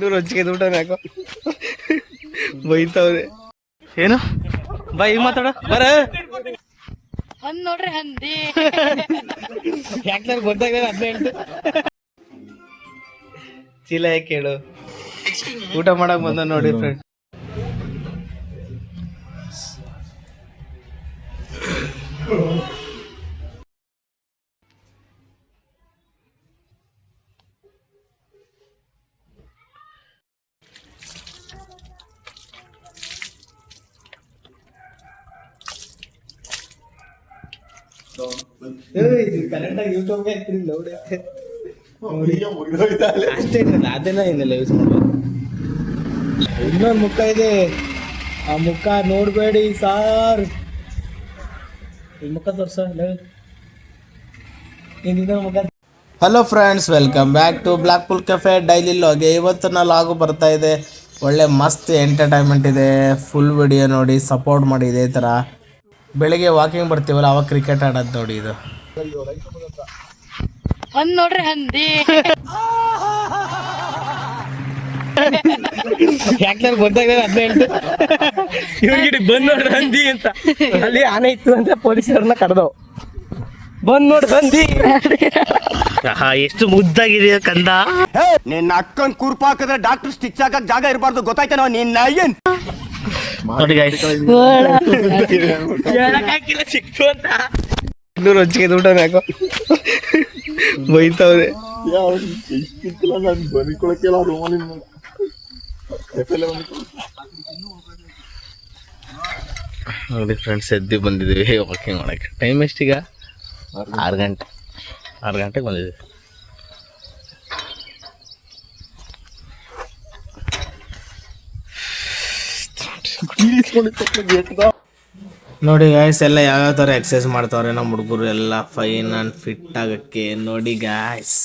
ಇನ್ನೂರು ಹಂಚಿಕೆ ಊಟ ಯಾಕೋ ಬೈತಾವ್ರೆ. ಏನು? ಬೈ ಈಗ ಮಾತಾಡ. ಬರ. ಹಂದ್ ನೋಡ್ರಿ ಹಂದಿ. ಯಾಕೆ ಗೊತ್ತಾಗ ಹದಿನೆಂಟು. ಚೀಲ ಯಾಕೆ ಕೇಳು? ಊಟ ಮಾಡಕ್ ಬಂದ ನೋಡಿ ಫ್ರೆಂಡ್ ಕರೆಕ್ಟಾಗಿ ಯೂಟ್ಯೂಬ್ಗೆ ಅಷ್ಟೇ ಏನಿಲ್ಲ ಅದೆಲ್ಲ ಏನಿಲ್ಲ ಯೂಸ್ ಇನ್ನೊಂದು ಮುಖ ಇದೆ. ಆ ಮುಖ ನೋಡಬೇಡಿ ಸಾರ್. ಈ ಮುಖ ತೋರ್ಸ ಇನ್ನೊಂದು ಮುಖ hello friends welcome back to black pull cafe daily ಲಾಗೆ ನಾ ಲಾಗು ಬರ್ತಾ ಇದೆ. ಒಳ್ಳೆ ಮಸ್ತ್ ಎಂಟರ್ಟೈನ್ಮೆಂಟ್ ಇದೆ. ಫುಲ್ ವಿಡಿಯೋ ನೋಡಿ ಸಪೋರ್ಟ್ ಮಾಡಿ ಇದೇ ಥರ ಬೆಳಿಗ್ಗೆ ವಾಕಿಂಗ್ ಬರ್ತೀವಲ್ಲ ಅವಾಗ ಕ್ರಿಕೆಟ್ ಆಡೋದು ನೋಡಿ ಇದು. ಹಂದ್ ನೋಡ್ರಿ ಹಂದಿ. ಯಾಕೆ ಗೊತ್ತಾಗ ಹದಿನೆಂಟು ಇವ್ರಿಗೆ ಬಂದ್ ನೋಡ್ರಿ ಹಂದಿ ಅಂತ. ಅಲ್ಲಿ ಆನೆ ಇತ್ತು ಅಂತ ಪೊಲೀಸರನ್ನ ಕರೆದವು. ಬಂದ್ ನೋಡ್ರಿ ಬಂದಿ ಎಷ್ಟು ಮುದ್ದಾಗಿದೆ ಕಂದ. ನಿನ್ನ ಅಕ್ಕನ್ ಕುರ್ಪ ಹಾಕಿದ್ರೆ ಡಾಕ್ಟರ್ ಸ್ಟಿಚ್ ಹಾಕಕ್ ಜಾಗ ಇರಬಾರ್ದು. ಗೊತ್ತಾಯ್ತೇನೋ ನಿನ್ನ ಏನ್ ನೋಡಿ. ಹೇಳಕ್ಕಾಗಿಲ್ಲ ಸಿಕ್ತು ಅಂತ. ಇನ್ನೂರು ಹಂಚಿಗೆ ಊಟ ಯಾಕೋ ಬೈತಾವ್ರೆ. ನೋಡಿ ಫ್ರೆಂಡ್ಸ್ ಎದ್ದು ಬಂದಿದ್ದೀವಿ. ವಾಕಿಂಗ್ ಮಾಡಕ್ಕೆ. ಟೈಮ್ ಎಷ್ಟೀಗ? ಆರು ಗಂಟೆ. ಆರು ಗಂಟೆಗೆ ಬಂದಿದ್ದೀವಿ. ನೋಡಿ ಗಾಯ್ಸ್ ಎಲ್ಲ ಯಾವ್ಯಾವ ಥರ ಎಕ್ಸಸೈಸ್ ಮಾಡ್ತಾವ್ರೆ ನಮ್ಮ ಹುಡುಗರು ಎಲ್ಲ ಫೈನ್ ಆ್ಯಂಡ್ ಫಿಟ್ ಆಗಕ್ಕೆ. ನೋಡಿ ಗಾಯ್ಸ್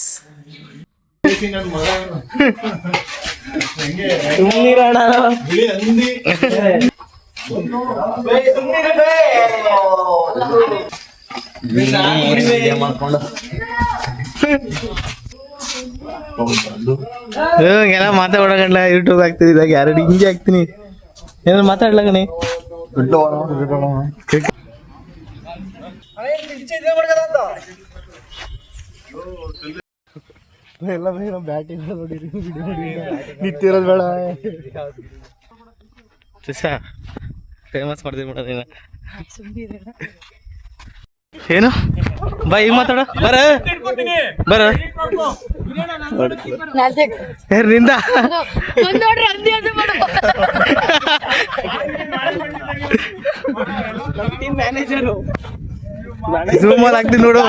ಎಲ್ಲ ಮಾತಾಡೋಣ ಯೂಟ್ಯೂಬ್ ಆಗ್ತೀನಿ ಇದಾಗ ಯಾರು ಹಿಂಗೆ ಆಗ್ತೀನಿ ಏನಾದ್ರು ಮಾತಾಡ್ಲ ಎಲ್ಲ ಬೇಡ ಬ್ಯಾಟಿಂಗ್ ನೋಡಿರಿ ನಿಂತಿರೋದು ಬೇಡ. ಫೇಮಸ್ ಮಾಡ್ತೀವಿ ಮೇಡಮ್ ನೀನು. ಏನು? ಬಾ ಈಗ ಮಾತಾಡ. ಬರ. ಬರ. ನಿಂದ? ಮಾಡು ಝೂಮ್ ಅಲ್ಲಿ ಹಾಕ್ತೀನಿ ನೋಡು.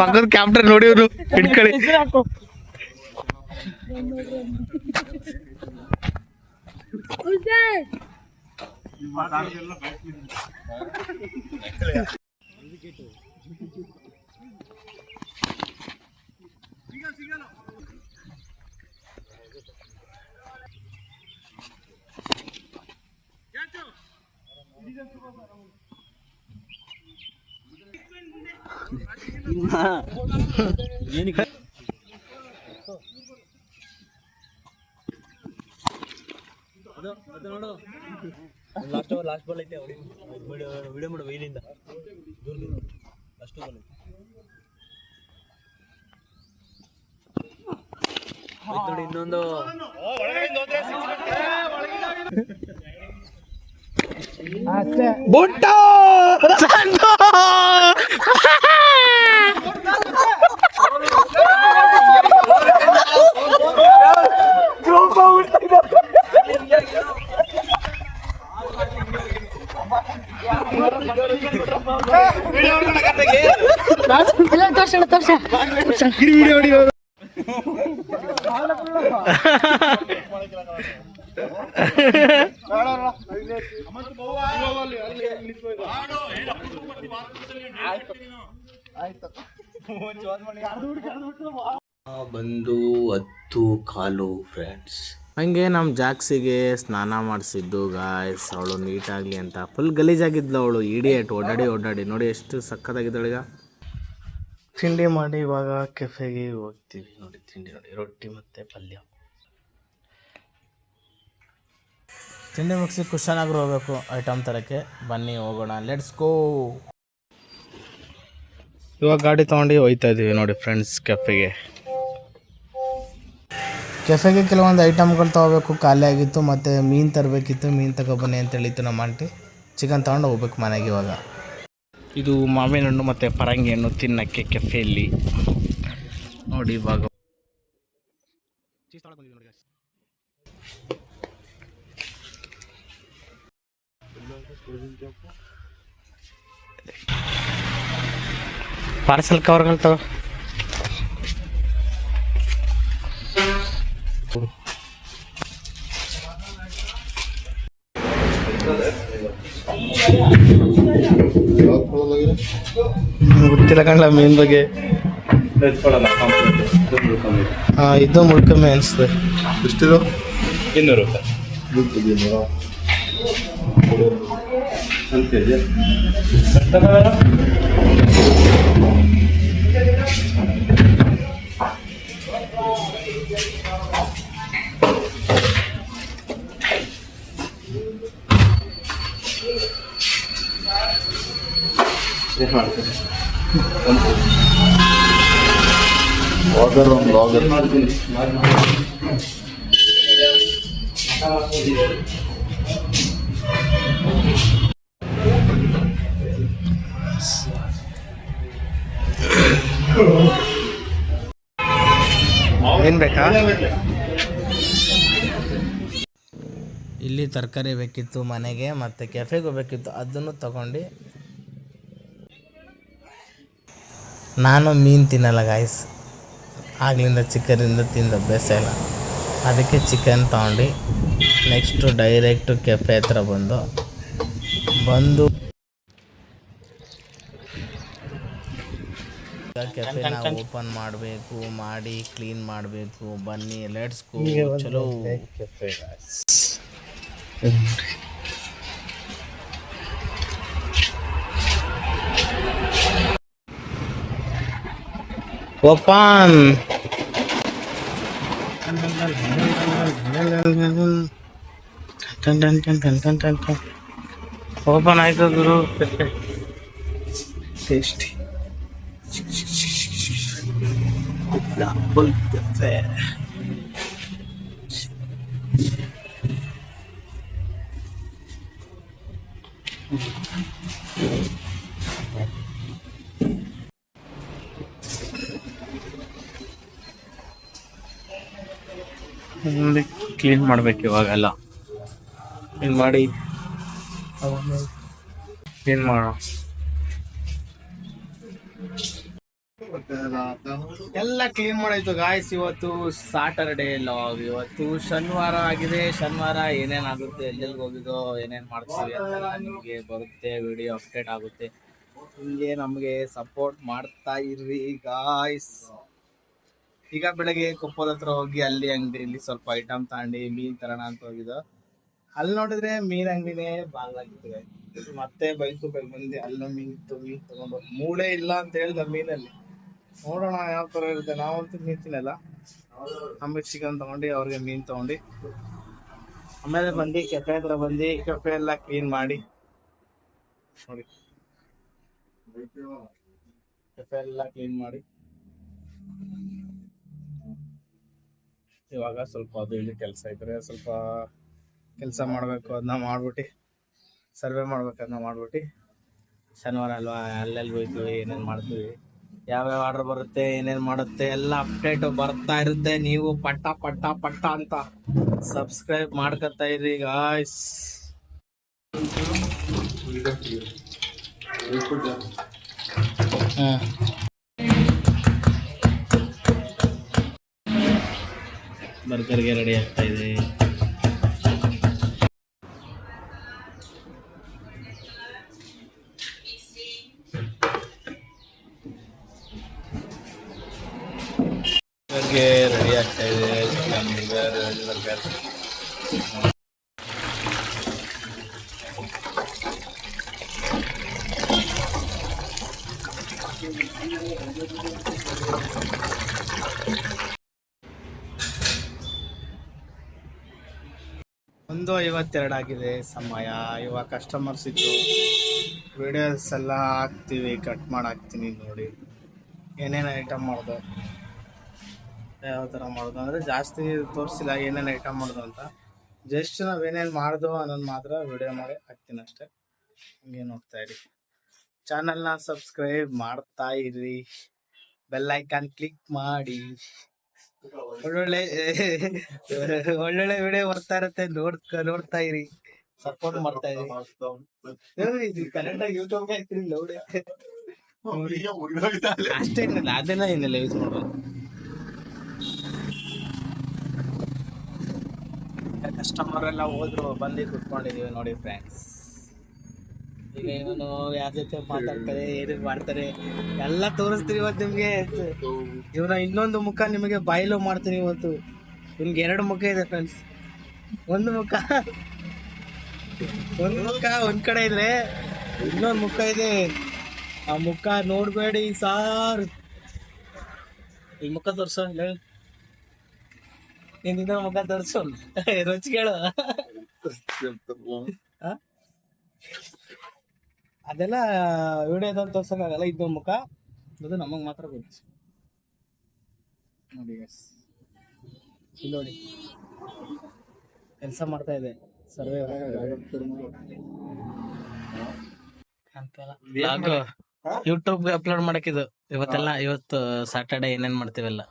ಪಕ್ಕದ ಕ್ಯಾಪ್ಟರ್ ನೋಡಿ ಇವ್ರು ಹಿಡ್ಕೊಳ್ಳಿ. ಲಾಸ್ಟ್ ಲಾಸ್ಟ್ ಬಾಲ್ ಐತೆ ವಿಡಿಯೋ ವೈಲಿಂದ ಬಾಲ್ ನೋಡಿ ಇನ್ನೊಂದು ಎಲ್ಲ ತೋರ್ಸೋಣ ತೋರ್ಸ ಬಂದು ಹತ್ತು ಕಾಲು ಫ್ರೆಂಡ್ಸ್ ಹಂಗೆ ನಮ್ಮ ಜಾಕ್ಸಿಗೆ ಸ್ನಾನ ಮಾಡಿಸಿದ್ದು ಗಾಯ್ಸ್ ಅವಳು ನೀಟಾಗಲಿ ಅಂತ. ಫುಲ್ ಗಲೀಜಾಗಿದ್ಲು ಅವಳು ಇಡಿಯೇಟ್ ಓಡಾಡಿ ಓಡಾಡಿ. ನೋಡಿ ಎಷ್ಟು ಸಕ್ಕತ್ತಾಗಿದ್ದಾಳೆ ಈಗ. ತಿಂಡಿ ಮಾಡಿ ಇವಾಗ ಕೆಫೆಗೆ ಹೋಗ್ತೀವಿ ನೋಡಿ ತಿಂಡಿ ನೋಡಿ. ರೊಟ್ಟಿ ಮತ್ತು ಪಲ್ಯ. ತಿಂಡಿ ಮುಗಿಸಿ ಕುಶನಾಗ್ರು ಹೋಗ್ಬೇಕು ಐಟಮ್ ತರಕ್ಕೆ. ಬನ್ನಿ ಹೋಗೋಣ. ಲೆಟ್ಸ್ ಗೋ ಇವಾಗ ಗಾಡಿ ತೊಗೊಂಡು ಹೋಯ್ತಾ ಇದ್ದೀವಿ ನೋಡಿ ಫ್ರೆಂಡ್ಸ್ ಕೆಫೆಗೆ ಕೆಫೆಗೆ ಕೆಲವೊಂದು ಐಟಮ್ಗಳು ತೊಗೋಬೇಕು ಖಾಲಿ ಆಗಿತ್ತು ಮತ್ತು ಮೀನು ತರಬೇಕಿತ್ತು ಮೀನು ತಗೊಬನ್ನಿ ಅಂತ ಹೇಳಿತ್ತು ನಮ್ಮ ಆಂಟಿ ಚಿಕನ್ ತೊಗೊಂಡು ಹೋಗ್ಬೇಕು ಮನೆಗೆ ಇವಾಗ. ಇದು ಮಾವಿನ ಹಣ್ಣು ಮತ್ತು ಪರಂಗಿ ಹಣ್ಣು ತಿನ್ನಕ್ಕೆ ಕೆಫೆಯಲ್ಲಿ ನೋಡಿ ಇವಾಗ. ಪಾರ್ಸಲ್ ಕವರ್ಗಳು ತಗೋ. ಗೊತ್ತಿಲ್ಲ ಕಣ್ಣ ಮೀನ್ ಬಗ್ಗೆ. ಹಾ ಇದು ಮುಳ್ಕಮ್ಮೆ ಅನಿಸ್ತದೆ ಎಷ್ಟಿದು? ಇನ್ನೂರು ರೂಪಾಯಿ. ಒಂದು ಒಂದು ಏನು ಬೇಕಾ? ಇಲ್ಲಿ ತರಕಾರಿ ಬೇಕಿತ್ತು ಮನೆಗೆ, ಮತ್ತು ಕೆಫೆಗೆ ಹೋಗ್ಬೇಕಿತ್ತು ಅದನ್ನು ತಗೊಂಡು ನಾನು ಮೀನು ತಿನ್ನಲ್ಲ ಗಾಯ್ಸ್ ಆಗ್ಲಿಂದ ಚಿಕನಿಂದ ತಿಂದ ಅಭ್ಯಾಸ ಇಲ್ಲ ಅದಕ್ಕೆ ಚಿಕನ್ ತಗೊಂಡು ನೆಕ್ಸ್ಟು ಡೈರೆಕ್ಟು ಕೆಫೆ ಹತ್ರ ಬಂದು ಬಂದು ಕೆಫೆನ ಓಪನ್ ಮಾಡಬೇಕು ಮಾಡಿ ಕ್ಲೀನ್ ಮಾಡಬೇಕು ಬನ್ನಿ ಲೆಟ್ಸ್ ಗೋ ಚಲೋ. ಕೆಫೆ ಓಪನ್ ఓపెన్ అయితే గురు టేస్టీ ಕ್ಲೀನ್ ಮಾಡ್ಬೇಕು ಇವಾಗೆಲ್ಲ. ಕ್ಲೀನ್ ಮಾಡಿ. ಕ್ಲೀನ್ ಮಾಡೋ. ಎಲ್ಲ ಕ್ಲೀನ್ ಮಾಡಾಯ್ತು ಗಾಯ್ಸ್ ಇವತ್ತು ಸಾಟರ್ಡೇ ಲಾಗ್ ಇವತ್ತು ಶನಿವಾರ ಆಗಿದೆ. ಶನಿವಾರ ಏನೇನ್ ಆಗುತ್ತೆ ಎಲ್ಲೆಲ್ಲಿ ಹೋಗಿದೋ ಏನೇನ್ ಮಾಡ್ತೀವಿ ಅಂತ ನಿಮಗೆ ಬರುತ್ತೆ ವಿಡಿಯೋ ಅಪ್ಡೇಟ್ ಆಗುತ್ತೆ. ಹಿಂಗೆ ನಮಗೆ ಸಪೋರ್ಟ್ ಮಾಡ್ತಾ ಇರ್ರಿ ಗಾಯ್ಸ್ ಈಗ ಬೆಳಗ್ಗೆ ಕೊಪ್ಪದ ಹತ್ರ ಹೋಗಿ ಅಲ್ಲಿ ಅಂಗಡಿಯಲ್ಲಿ ಸ್ವಲ್ಪ ಐಟಮ್ ತಾಂಡಿ ಮೀನ್ ತರೋಣ ಅಂತ ಹೋಗಿದ್ದು. ಅಲ್ಲಿ ನೋಡಿದ್ರೆ ಮೀನ್ ಅಂಗಡಿನೇ ಬಾಗ್ಲಾಗಿತ್ತು ಮತ್ತೆ ಬೈಕ್ ಬಂದು ಅಲ್ಲ ಮೀನ್ ಮೀನ್ ತಗೊಂಡು ಮೂಳೆ ಇಲ್ಲ ಅಂತ ಹೇಳ್ದ ಮೀನಲ್ಲಿ. ನೋಡೋಣ ಯಾವ ತರ ಇರುತ್ತೆ. ನಾವಂತೂ ಮೀನ್ ತಿನ್ನಲ್ಲ. ನಮಗೆ ಚಿಕನ್ ತಗೊಂಡು ಅವ್ರಿಗೆ ಮೀನ್ ತಗೊಂಡು ಆಮೇಲೆ ಬಂದು ಕೆಫೆ ಹತ್ರ ಬಂದು ಕೆಫೆ ಎಲ್ಲ ಕ್ಲೀನ್ ಮಾಡಿ ನೋಡಿ. ಕೆಫೆ ಎಲ್ಲ ಕ್ಲೀನ್ ಮಾಡಿ. ಇವಾಗ ಸ್ವಲ್ಪ ಅದು ಇಲ್ಲಿ ಕೆಲಸ ಇದ್ರೆ ಸ್ವಲ್ಪ ಕೆಲಸ ಮಾಡಬೇಕು ಅದನ್ನ ಮಾಡ್ಬಿಟ್ಟು, ಸರ್ವೆ ಮಾಡ್ಬೇಕು ಅದನ್ನ ಮಾಡ್ಬಿಟ್ಟು. ಶನಿವಾರ ಅಲ್ವಾ, ಅಲ್ಲೆಲ್ಲಿ ಹೋಯ್ತೀವಿ, ಏನೇನು ಮಾಡ್ತೀವಿ, ಯಾವ್ಯಾವ ಆರ್ಡರ್ ಬರುತ್ತೆ, ಏನೇನು ಮಾಡುತ್ತೆ, ಎಲ್ಲ ಅಪ್ಡೇಟ್ ಬರ್ತಾ ಇರುತ್ತೆ. ನೀವು ಪಟ್ಟ ಪಟ್ಟ ಪಟ್ಟ ಅಂತ ಸಬ್ಸ್ಕ್ರೈಬ್ ಮಾಡ್ಕೊತಾ ಇರಿ ಗಾಯ್ಸ್ ಬರ್ಗರ್ಗೆ ರೆಡಿ ಆಗ್ತಾ ಇದೆ. ಬರ್ಗರ್ಗೆ ರೆಡಿ ಆಗ್ತಾ ಇದೆ. ಚಿಕನ್ ಬರ್ಗರ್ ಬರ್ಗರ್ ಒಂದು ಐವತ್ತೆರಡು ಆಗಿದೆ ಸಮಯ. ಇವಾಗ ಕಸ್ಟಮರ್ಸ್ ಇದ್ದು ವಿಡಿಯೋಸ್ ಎಲ್ಲ ಹಾಕ್ತೀವಿ ಕಟ್ ಮಾಡಿ ಹಾಕ್ತೀನಿ ನೋಡಿ. ಏನೇನು ಐಟಮ್ ಮಾಡೋದು? ಯಾವ ಥರ ಮಾಡೋದು? ಅಂದರೆ ಜಾಸ್ತಿ ತೋರಿಸಿಲ್ಲ, ಏನೇನು ಐಟಮ್ ಮಾಡೋದು ಅಂತ. ಜಸ್ಟ್ ನಾವು ಏನೇನು ಮಾಡ್ದು ಅನ್ನೋದು ಮಾತ್ರ ವಿಡಿಯೋ ಮಾಡಿ ಹಾಕ್ತೀನಿ ಅಷ್ಟೇ. ಹಂಗೆ ನೋಡ್ತಾ ಇರಿ. ಚಾನಲ್ನ ಸಬ್ಸ್ಕ್ರೈಬ್ ಮಾಡ್ತಾ ಇರಿ. ಬೆಲ್ ಐಕಾನ್ ಕ್ಲಿಕ್ ಮಾಡಿ. ಒಳ್ಳೊಳ್ಳೆ ಒಳ್ಳೊಳ್ಳೆ ವಿಡಿಯೋ ಬರ್ತಾ ಇರುತ್ತೆ ನೋಡ್ ನೋಡ್ತಾ ಇರಿ. ಸಪೋರ್ಟ್ ಮಾಡ್ತಾ ಇರಿ. ಕನ್ನಡ ಇದು ಕರೆಕ್ಟಾಗಿ ಯೂಟ್ಯೂಬ್ ನೋಡಿ. ಅಷ್ಟೇ ಏನಿಲ್ಲ ಅದೆಲ್ಲ ಏನಿಲ್ಲ ಯೂಸ್ ಮಾಡೋದು. ಕಸ್ಟಮರ್ ಎಲ್ಲ ಹೋದ್ರು ಬಂದಿ ಕುತ್ಕೊಂಡಿದೀವಿ ನೋಡಿ ಫ್ರೆಂಡ್ಸ್ ಈಗ ಇವನು ಯಾರ ಜೊತೆ ಮಾತಾಡ್ತಾರೆ ಏನೇನು ಮಾಡ್ತಾರೆ ಎಲ್ಲ ತೋರಿಸ್ತೀವಿ ಇವತ್ತು ನಿಮ್ಗೆ. ಇವನ ಇನ್ನೊಂದು ಮುಖ ನಿಮಗೆ ಬಾಯಿಲು ಮಾಡ್ತೀನಿ ಇವತ್ತು. ನಿಮ್ಗೆ ಎರಡು ಮುಖ ಇದೆ ಫ್ರೆಂಡ್ಸ್ ಒಂದು ಮುಖ. ಒಂದು ಮುಖ ಒಂದ್ ಕಡೆ ಇದ್ರೆ ಇನ್ನೊಂದು ಮುಖ ಇದೆ. ಆ ಮುಖ ನೋಡ್ಬೇಡಿ ಸಾರ್. ಈ ಮುಖ ತೋರ್ಸೋ ನಿಂದ ಮುಖ ತೋರ್ಸು. ರುಚಿ ಕೇಳು? ಅದೆಲ್ಲ ವಿಡಿಯೋದಲ್ಲಿ ತೋರ್ಸಕ್ಕಾಗಲ್ಲ ಇದ್ದು ಮುಖ ಅದು ನಮಗ್ ಮಾತ್ರ ಗೊತ್ತು. ನೋಡಿ ಎಸ್ ಇಲ್ಲಿ ನೋಡಿ. ಕೆಲಸ ಮಾಡ್ತಾ ಇದೆ. ಸರ್ವೆ ಯೂಟ್ಯೂಬ್ ಅಪ್ಲೋಡ್ ಮಾಡಕ್ಕಿದು ಇವತ್ತೆಲ್ಲ ಇವತ್ತು ಸಾಟರ್ಡೆ ಏನೇನ್ ಮಾಡ್ತೀವಲ್ಲ?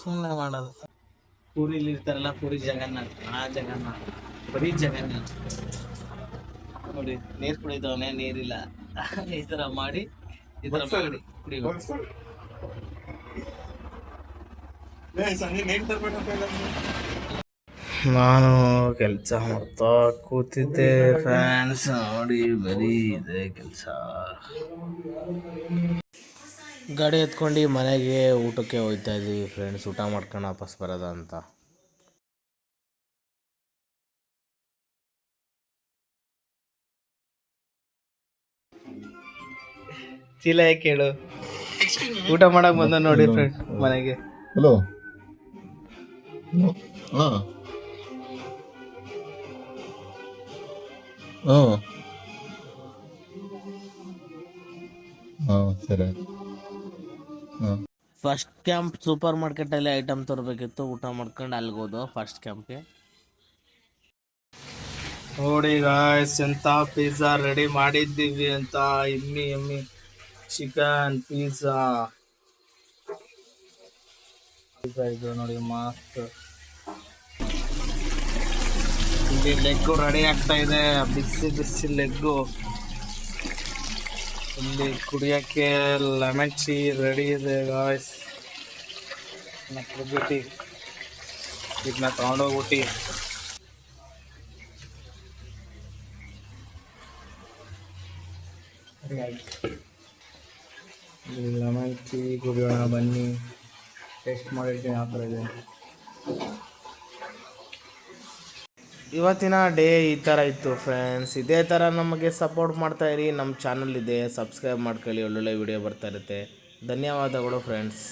ಸುಮ್ಮನೆ ಮಾಡೋದು. ಪೂರಿಲಿ ಇರ್ತಾರಲ್ಲ ಪೂರಿ ಜಗನ್ನಾಥ್. ಆ ಜಗನ್ನಾಥ್. ಬರೀ ಜಗನ್ನಾಥ್ ನೋಡಿ ನೀರ್ ಕುಡಿದವನೇ ನೀರಿಲ್ಲ. ಈ ತರ ಮಾಡಿ ಈ ತರ ಮಾಡಿ ಕುಡಿಬೇಕು. ನಾನು ಕೆಲಸ ಮಾಡ್ತಾ ಕೂತಿದ್ದೆ ಫ್ಯಾನ್ಸ್ ನೋಡಿ ಬರೀ ಇದೆ ಕೆಲಸ. ಗಾಡಿ ಎತ್ಕೊಂಡು ಮನೆಗೆ ಊಟಕ್ಕೆ ಹೋಗ್ತಾ ಇದ್ವಿ ಫ್ರೆಂಡ್ಸ್ ಊಟ ಮಾಡ್ಕೊಂಡು ವಾಪಸ್ ಬರೋದ ಅಂತ. ಚೀಲ ಕೇಳು ಹೇಳು? ಊಟ ಮಾಡಕ್ ಬಂದ ನೋಡಿ ಫ್ರೆಂಡ್ ಮನೆಗೆ. ಹಲೋ ಹಾ. ಹಾ. ಹಾಂ ಸರಿ. ಫಸ್ಟ್ ಕ್ಯಾಂಪ್ ಸೂಪರ್ ಮಾರ್ಕೆಟಲ್ಲಿ ಐಟಮ್ ತರಬೇಕಿತ್ತು ಊಟ ಮಾಡ್ಕೊಂಡು ಅಲ್ಲಿಗೆ ಹೋದೋ ಫಸ್ಟ್ ಕ್ಯಾಂಪ್ಗೆ ನೋಡಿ ಗಾಯ್ಸ್ ಎಂತ ಪಿಜ್ಜಾ ರೆಡಿ ಮಾಡಿದ್ದೀವಿ ಅಂತ ಎಮ್ಮಿ ಎಮ್ಮಿ. ಚಿಕನ್ ಪಿಜ್ಜಾ ಪಿಜ್ಜಾ ಇದು ನೋಡಿ ಮಸ್ತ್ ಇಲ್ಲಿ ಲೆಗ್ಗು ರೆಡಿ ಆಗ್ತಾ ಇದೆ. ಬಿಸಿ ಬಿಸಿ ಲೆಗ್ಗು ಇಲ್ಲಿ ಕುಡಿಯೋಕ್ಕೆ ಲೆಮನ್ ಟೀ ರೆಡಿ ಇದೆ ಗಾಯ್ಸ್ ಕುಡಿಬಿಟ್ಟು ಇದನ್ನ ತಗೊಂಡೋಗ್ಬಿಟ್ಟು. ಲೆಮನ್ ಟೀ ಕುಡಿಯೋಣ ಬನ್ನಿ. ಟೆಸ್ಟ್ ಮಾಡಿರ್ತೀನಿ ಆ ಥರ ಇದೆ. ಇವತ್ತಿನ ಡೇ ಈ ಥರ ಇತ್ತು ಫ್ರೆಂಡ್ಸ್ ಇದೇ ಥರ ನಮಗೆ ಸಪೋರ್ಟ್ ಮಾಡ್ತಾ ಇರಿ. ನಮ್ಮ ಚಾನಲ್ ಇದೆ. ಸಬ್ಸ್ಕ್ರೈಬ್ ಮಾಡ್ಕೊಳ್ಳಿ. ಒಳ್ಳೊಳ್ಳೆ ವಿಡಿಯೋ ಬರ್ತಾ ಇರುತ್ತೆ. ಧನ್ಯವಾದಗಳು ಫ್ರೆಂಡ್ಸ್